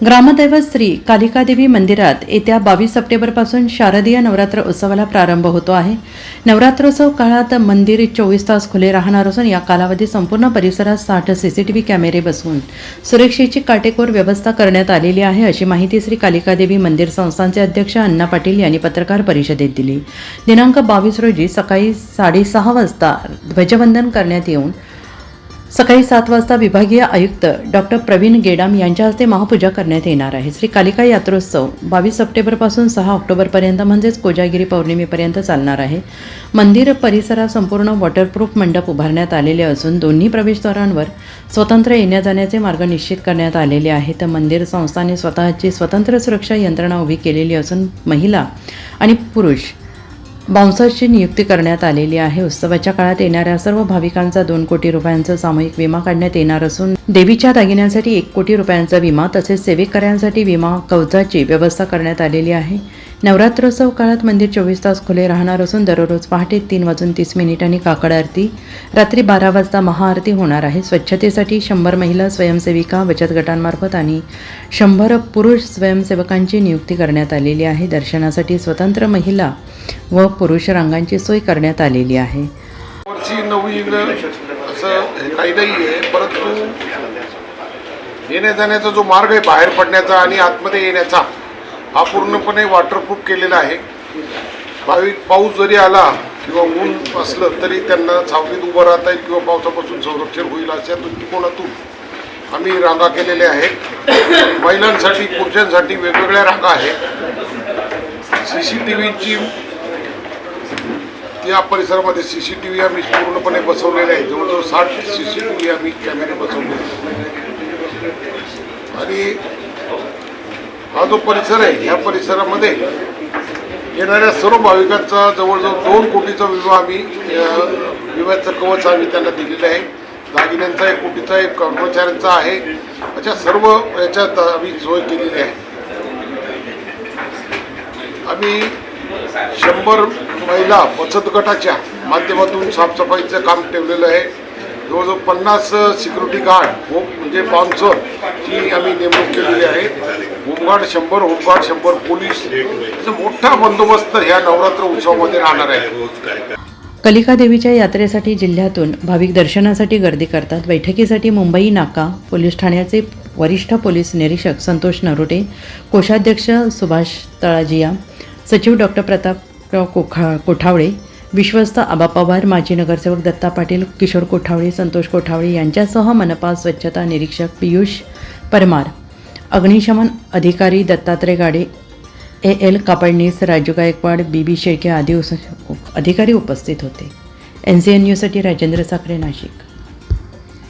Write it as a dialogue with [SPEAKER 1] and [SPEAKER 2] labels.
[SPEAKER 1] ग्रामदैवत श्री कालिकादेवी मंदिरात येत्या बावीस सप्टेंबरपासून शारदीय नवरात्र उत्सवाला प्रारंभ होतो आहे. नवरात्रोत्सव काळात मंदिर चोवीस तास खुले राहणार असून या कालावधीत संपूर्ण परिसरात साठ सीसीटीव्ही कॅमेरे बसवून सुरक्षेची काटेकोर व्यवस्था करण्यात आलेली आहे अशी माहिती श्री कालिकादेवी मंदिर संस्थानचे अध्यक्ष अण्णा पाटील यांनी पत्रकार परिषदेत दिली. दिनांक बावीस रोजी सकाळी साडेसहा वाजता ध्वजवंदन करण्यात येऊन सकाळी सात वाजता विभागीय आयुक्त डॉक्टर प्रवीण गेडाम यांच्या हस्ते महापूजा करण्यात येणार आहे. श्री कालिका यात्रोत्सव बावीस सप्टेंबरपासून सहा ऑक्टोबरपर्यंत म्हणजेच कोजागिरी पौर्णिमेपर्यंत चालणार आहे. मंदिर परिसरात संपूर्ण वॉटरप्रूफ मंडप उभारण्यात आलेले असून दोन्ही प्रवेशद्वारांवर स्वतंत्र येण्या जाण्याचे मार्ग निश्चित करण्यात आलेले आहेत. मंदिर संस्थाने स्वतःची स्वतंत्र सुरक्षा यंत्रणा उभी केलेली असून महिला आणि पुरुष बाउन्सर्सची नियुक्ती करण्यात आलेली आहे. उत्सवाच्या काळात येणाऱ्या सर्व भाविकांचा दोन कोटी रुपयांचा सामूहिक विमा काढण्यात येणार असून देवीच्या दागिन्यांसाठी एक कोटी रुपयांचा विमा तसेच सेवेकऱ्यांसाठी विमा कवचाची व्यवस्था करण्यात आलेली आहे. नवरात्रोत्सव काळात मंदिर चोवीस तास खुले राहणार असून दररोज पहाटे तीन वाजून तीस मिनिटांनी काकड आरती रात्री बारा वाजता महाआरती होणार आहे. स्वच्छतेसाठी शंभर महिला स्वयंसेविका बचत गटांमार्फत आणि शंभर पुरुष स्वयंसेवकांची नियुक्ती करण्यात आलेली आहे. दर्शनासाठी स्वतंत्र महिला व पुरुष रांगांची सोय करण्यात आलेली आहे.
[SPEAKER 2] नवीन असं काही नाही आहे परंतु येण्या जाण्याचा जो मार्ग आहे बाहेर पडण्याचा आणि आतमध्ये येण्याचा हा पूर्णपणे वॉटरप्रूफ केलेला आहे. भाविक पाऊस जरी आला किंवा ऊन असलं तरी त्यांना सावलीत उभं राहता येईल किंवा पावसापासून संरक्षण होईल अशा दृष्टिकोनातून आम्ही रांगा केलेल्या आहेत. महिलांसाठी पुरुषांसाठी वेगवेगळ्या रांगा आहेत. सी सी टी व्हीची या परिसरामध्ये सी सी टी व्ही आम्ही पूर्णपणे बसवलेले आहे जवळजवळ साठ सी सी टी व्ही आम्ही कॅमेरे बसवले आणि हा जो परिसर आहे ह्या परिसरामध्ये येणाऱ्या सर्व भाविकांचा जवळजवळ दोन कोटीचा विमा आम्ही विम्याचं कवच आम्ही त्यांना दिलेलं आहे. दागिन्यांचा एक कोटीचा एक कर्मचाऱ्यांचा आहे. अशा सर्व याच्यात आम्ही सोय केलेली आहे. आम्ही शंभर महिला बचत गटाच्या माध्यमातून साफसफाईचं काम ठेवलेलं आहे. जवळजवळ पन्नास सिक्युरिटी गार्ड होम म्हणजे बाउन्सरची आम्ही नेमणूक केलेली आहे. होमगार्ड शंभर होमगार्ड शंभर पोलीस मोठा बंदोबस्त ह्या नवरात्र उत्सवामध्ये राहणार आहे.
[SPEAKER 1] कलिका देवीच्या यात्रेसाठी जिल्ह्यातून भाविक दर्शनासाठी गर्दी करतात. बैठकीसाठी मुंबई नाका पोलीस ठाण्याचे वरिष्ठ पोलीस निरीक्षक संतोष नरोटे कोषाध्यक्ष सुभाष तळाजिया सचिव डॉक्टर प्रताप कोखा कोठावळे विश्वस्त आबा पवार माजी नगरसेवक दत्ता पाटील किशोर कोठावळे संतोष कोठावळे यांच्यासह मनपा स्वच्छता निरीक्षक पियुष परमार. अग्निशमन अधिकारी Dattatray Gade A L Kapadnis Raju Gaikwad B B Shelke आदी अधिकारी उपस्थित होते. एन सी एन न्यूजसाठी राजेंद्र साखरे नाशिक.